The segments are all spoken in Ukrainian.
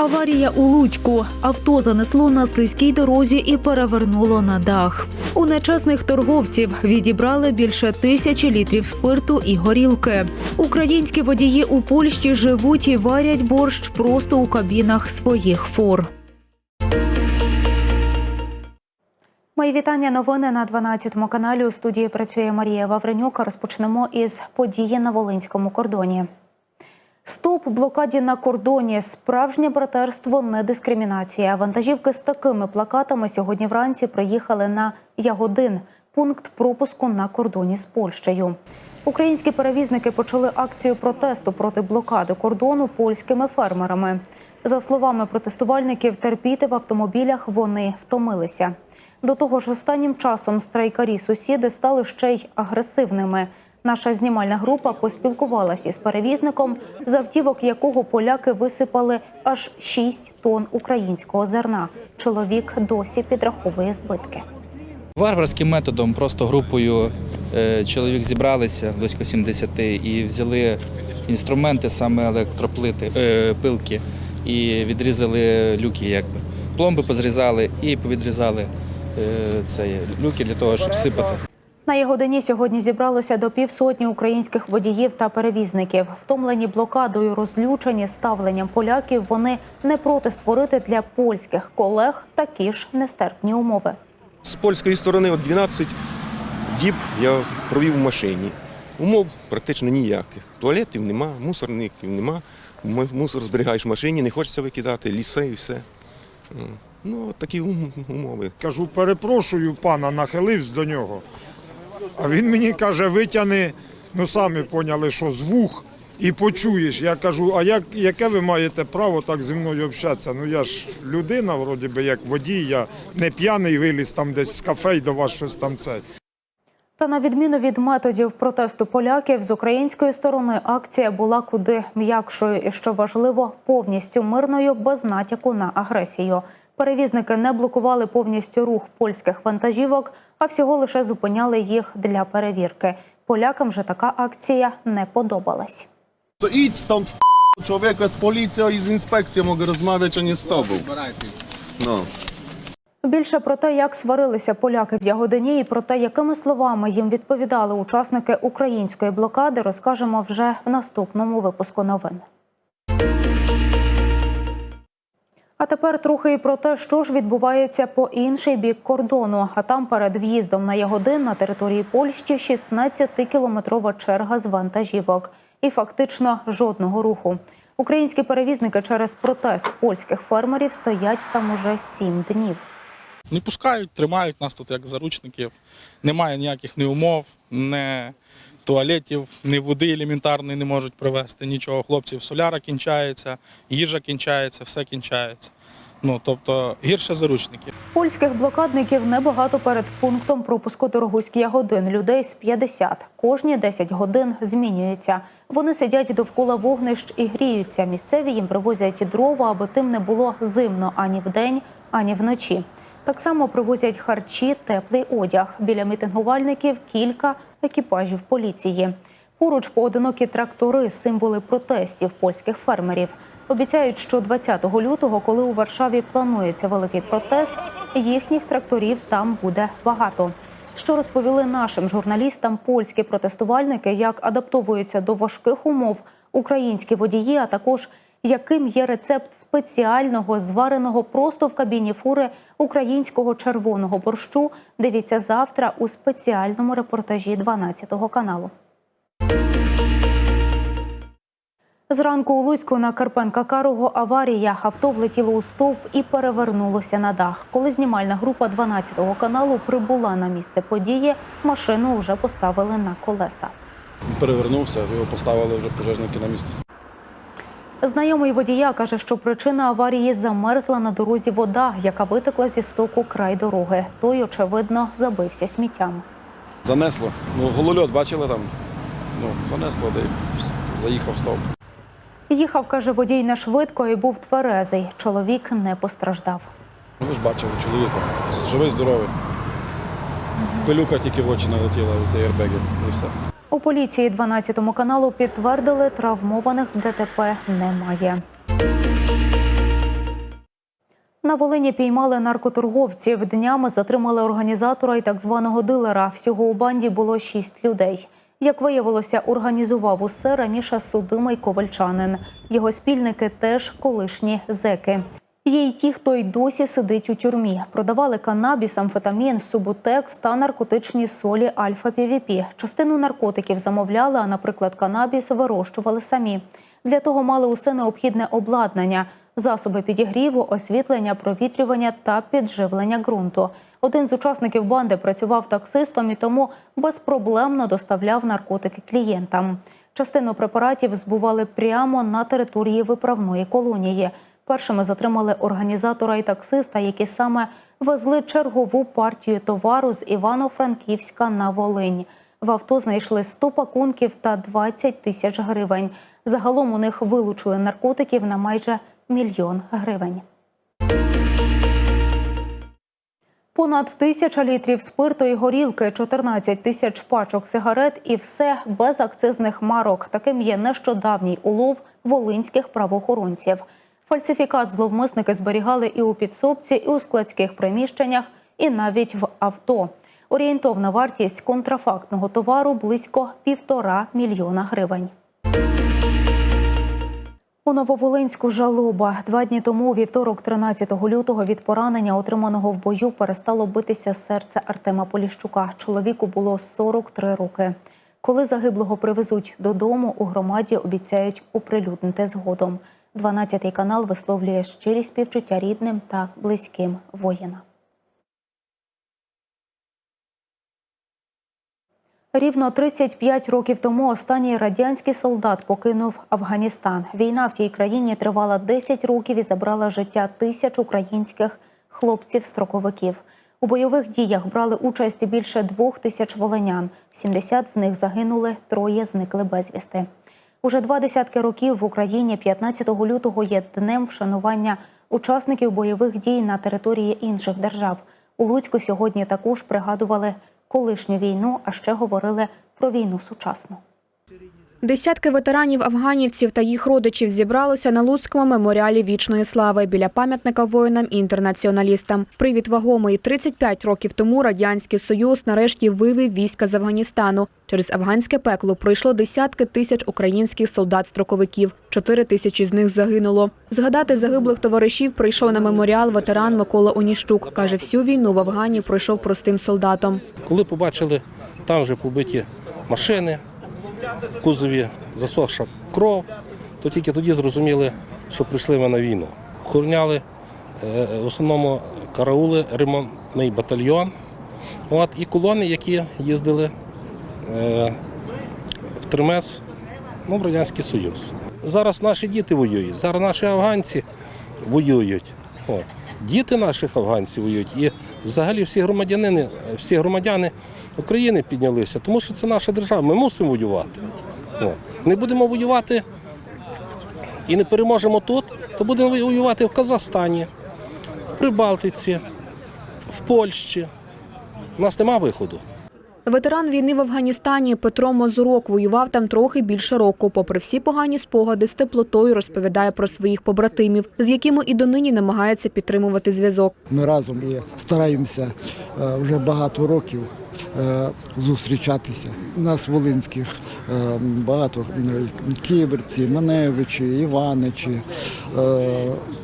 Аварія у Луцьку. Авто занесло на слизькій дорозі і перевернуло на дах. У нечесних торговців відібрали більше тисячі літрів спирту і горілки. Українські водії у Польщі живуть і варять борщ просто у кабінах своїх фур. Мої вітання. Новини на 12 каналі. У студії працює Марія Вавренюк. Розпочнемо із події на Волинському кордоні. Стоп блокаді на кордоні. Справжнє братерство, не дискримінація. Вантажівки з такими плакатами сьогодні вранці приїхали на Ягодин, пункт пропуску на кордоні з Польщею. Українські перевізники почали акцію протесту проти блокади кордону польськими фермерами. За словами протестувальників, терпіти в автомобілях вони втомилися. До того ж, останнім часом страйкарі сусіди стали ще й агресивними. Наша знімальна група поспілкувалася із перевізником, з автівок якого поляки висипали аж 6 тонн українського зерна. Чоловік досі підраховує збитки. Варварським методом, просто групою е, чоловік зібралися близько 70 і взяли інструменти, саме електроплити, е, пилки, і відрізали люки, якби. Пломби позрізали і повідрізали е, це, люки для того, щоб сипати. На Ягодині сьогодні зібралося до півсотні українських водіїв та перевізників. Втомлені блокадою, розлючені ставленням поляків, вони не проти створити для польських колег такі ж нестерпні умови. З польської сторони от 12 діб я провів у машині. Умов практично ніяких. Туалетів нема, мусорників нема. Мусор зберігаєш в машині, не хочеться викидати, ліси і все. Ну, такі умови. Кажу, перепрошую пана, нахилився до нього. А він мені каже, витягни, ну самі поняли, що з вух і почуєш. Я кажу, а як, яке ви маєте право так зі мною общатися? Ну я ж людина, вроді би, як водій, я не п'яний виліз там десь з кафе до вас щось там це. Та на відміну від методів протесту поляків з української сторони акція була куди м'якшою і що важливо, повністю мирною, без натяку на агресію. Перевізники не блокували повністю рух польських вантажівок, а всього лише зупиняли їх для перевірки. Полякам же така акція не подобалась. Stąd f- człowieku, z policją i z inspekcją mogę rozmawiać, a nie z tobą. No. Більше про те, як сварилися поляки в Ягодині, і про те, якими словами їм відповідали учасники української блокади, розкажемо вже в наступному випуску новин. Тепер трохи і про те, що ж відбувається по інший бік кордону. А там перед в'їздом на Ягодин на території Польщі 16-кілометрова черга з вантажівок. І фактично жодного руху. Українські перевізники через протест польських фермерів стоять там уже сім днів. Не пускають, тримають нас тут як заручників. Немає ніяких ні умов, ні туалетів, ні води елементарної не можуть привезти, нічого. Хлопців соляра кінчається, їжа кінчається, все кінчається. Ну, тобто гірше заручників. Польських блокадників небагато перед пунктом пропуску Дорогуський годин. Людей з 50. Кожні 10 годин змінюються. Вони сидять довкола вогнищ і гріються. Місцеві їм привозять дрова, аби тим не було зимно ані вдень, ані вночі. Так само привозять харчі, теплий одяг. Біля мітингувальників кілька екіпажів поліції. Поруч поодинокі трактори, символи протестів польських фермерів. Обіцяють, що 20 лютого, коли у Варшаві планується великий протест, їхніх тракторів там буде багато. Що розповіли нашим журналістам польські протестувальники, як адаптовуються до важких умов українські водії, а також яким є рецепт спеціального звареного просто в кабіні фури українського червоного борщу. Дивіться завтра у спеціальному репортажі 12 каналу. Зранку у Луцьку на Карпенка Карого аварія. Авто влетіло у стовп і перевернулося на дах. Коли знімальна група 12-го каналу прибула на місце події, машину вже поставили на колеса. перевернувся, його поставили вже пожежники на місці. Знайомий водія каже, що причина аварії замерзла на дорозі вода, яка витекла зі стоку край дороги. Той, очевидно, забився сміттям. Занесло. Ну, голольот бачили там. Ну, занесло, де заїхав стовп. Їхав, каже, водій не швидко і був тверезий. Чоловік не постраждав. Ви ж бачили чоловіка. Живий, здоровий. Пилюка тільки в очі налетіла від аербегів і все. У поліції 12 каналу підтвердили, травмованих в ДТП немає. На Волині піймали наркоторговців. Днями затримали організатора і так званого дилера. Всього у банді було шість людей. Як виявилося, організував усе раніше судимий ковальчанин. Його спільники теж колишні зеки. Є й ті, хто й досі сидить у тюрмі. Продавали канабіс, амфетамін, субутекс та наркотичні солі альфа-півіпі. Частину наркотиків замовляли, а, наприклад, канабіс вирощували самі. Для того мали усе необхідне обладнання, засоби підігріву, освітлення, провітрювання та підживлення ґрунту. Один з учасників банди працював таксистом і тому безпроблемно доставляв наркотики клієнтам. Частину препаратів збували прямо на території виправної колонії. Першими затримали організатора і таксиста, які саме везли чергову партію товару з Івано-Франківська на Волинь. В авто знайшли 100 пакунків та 20 тисяч гривень. Загалом у них вилучили наркотиків на майже мільйон гривень. Понад тисяча літрів спирту і горілки, 14 тисяч пачок сигарет і все без акцизних марок. Таким є нещодавній улов волинських правоохоронців. Фальсифікат зловмисники зберігали і у підсобці, і у складських приміщеннях, і навіть в авто. Орієнтовна вартість контрафактного товару близько півтора мільйона гривень. У Нововолинську жалоба два дні тому, вівторок, 13 лютого, від поранення, отриманого в бою, перестало битися серце Артема Поліщука. Чоловіку було 43 роки. Коли загиблого привезуть додому, у громаді обіцяють оприлюднити згодом. 12 канал висловлює щирі співчуття рідним та близьким воїна. Рівно 35 років тому останній радянський солдат покинув Афганістан. Війна в тій країні тривала 10 років і забрала життя тисяч українських хлопців-строковиків. У бойових діях брали участь більше двох тисяч волинян. 70 з них загинули, троє зникли безвісти. Уже два десятки років в Україні 15 лютого є днем вшанування учасників бойових дій на території інших держав. У Луцьку сьогодні також пригадували колишню війну, а ще говорили про війну сучасну. Десятки ветеранів афганівців та їх родичів зібралися на Луцькому меморіалі вічної слави біля пам'ятника воїнам і інтернаціоналістам. Привід вагомий 35 років тому радянський союз нарешті вивів війська з Афганістану. Через афганське пекло пройшло десятки тисяч українських солдат-строковиків. Чотири тисячі з них загинуло. Згадати загиблих товаришів прийшов на меморіал ветеран Микола Оніщук. каже, всю війну в Афгані пройшов простим солдатом. Коли побачили там вже побиті машини, кузові засохша кров, то тільки тоді зрозуміли, що прийшли ми на війну. Охороняли е, в основному караули, ремонтний батальйон от, і колони, які їздили е, в Тримес, ну, в Радянський Союз. Зараз наші діти воюють, зараз наші афганці воюють. От. Діти наших афганців воюють. І взагалі всі громадяни, всі громадяни України піднялися, тому що це наша держава. Ми мусимо воювати. Не будемо воювати і не переможемо тут, то будемо воювати в Казахстані, в Прибалтиці, в Польщі. У нас нема виходу. Ветеран війни в Афганістані Петро Мозурок воював там трохи більше року. Попри всі погані спогади, з теплотою розповідає про своїх побратимів, з якими і донині намагається підтримувати зв'язок. Ми разом і стараємося е, вже багато років е, зустрічатися. У нас волинських е, багато кіберці, Маневичі, Іваничі,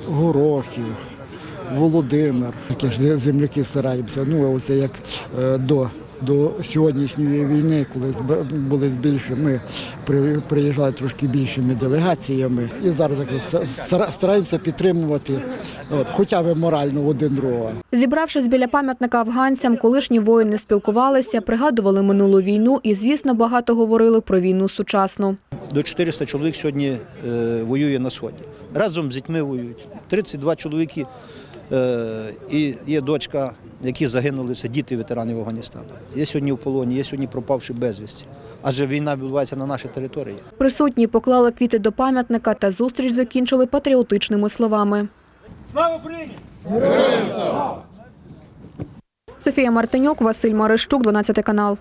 Горохів. Володимир, такі ж земляки стараємося. Ну, оце як до, до сьогоднішньої війни, коли були більше, ми приїжджали трошки більшими делегаціями. І зараз стараємося підтримувати, от, хоча б морально один другого. Зібравшись біля пам'ятника афганцям, колишні воїни спілкувалися, пригадували минулу війну і, звісно, багато говорили про війну сучасну. До 400 чоловік сьогодні е, воює на сході. Разом з дітьми воюють. 32 чоловіки і є дочка, які загинули, це діти ветеранів Афганістану. Є сьогодні в полоні, є сьогодні пропавши безвісті. Адже війна відбувається на нашій території. Присутні поклали квіти до пам'ятника та зустріч закінчили патріотичними словами. Слава Україні! Софія Мартинюк, Василь Марищук, 12 канал.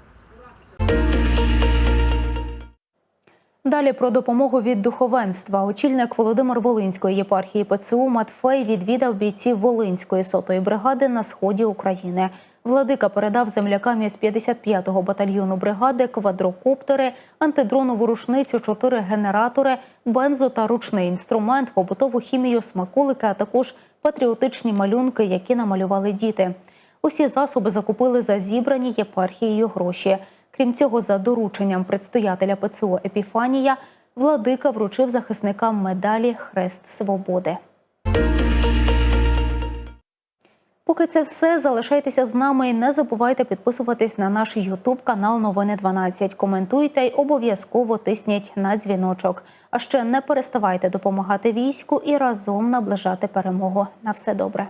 Далі про допомогу від духовенства. Очільник Володимир Волинської єпархії ПЦУ Матфей відвідав бійців Волинської сотої бригади на сході України. Владика передав землякам із 55-го батальйону бригади квадрокоптери, антидронову рушницю, чотири генератори, бензо та ручний інструмент, побутову хімію, смаколики, а також патріотичні малюнки, які намалювали діти. Усі засоби закупили за зібрані єпархією гроші. Крім цього, за дорученням предстоятеля ПЦУ Епіфанія, владика вручив захисникам медалі Хрест Свободи. Поки це все, залишайтеся з нами і не забувайте підписуватись на наш Ютуб канал Новини 12. Коментуйте й обов'язково тисніть на дзвіночок. А ще не переставайте допомагати війську і разом наближати перемогу. На все добре.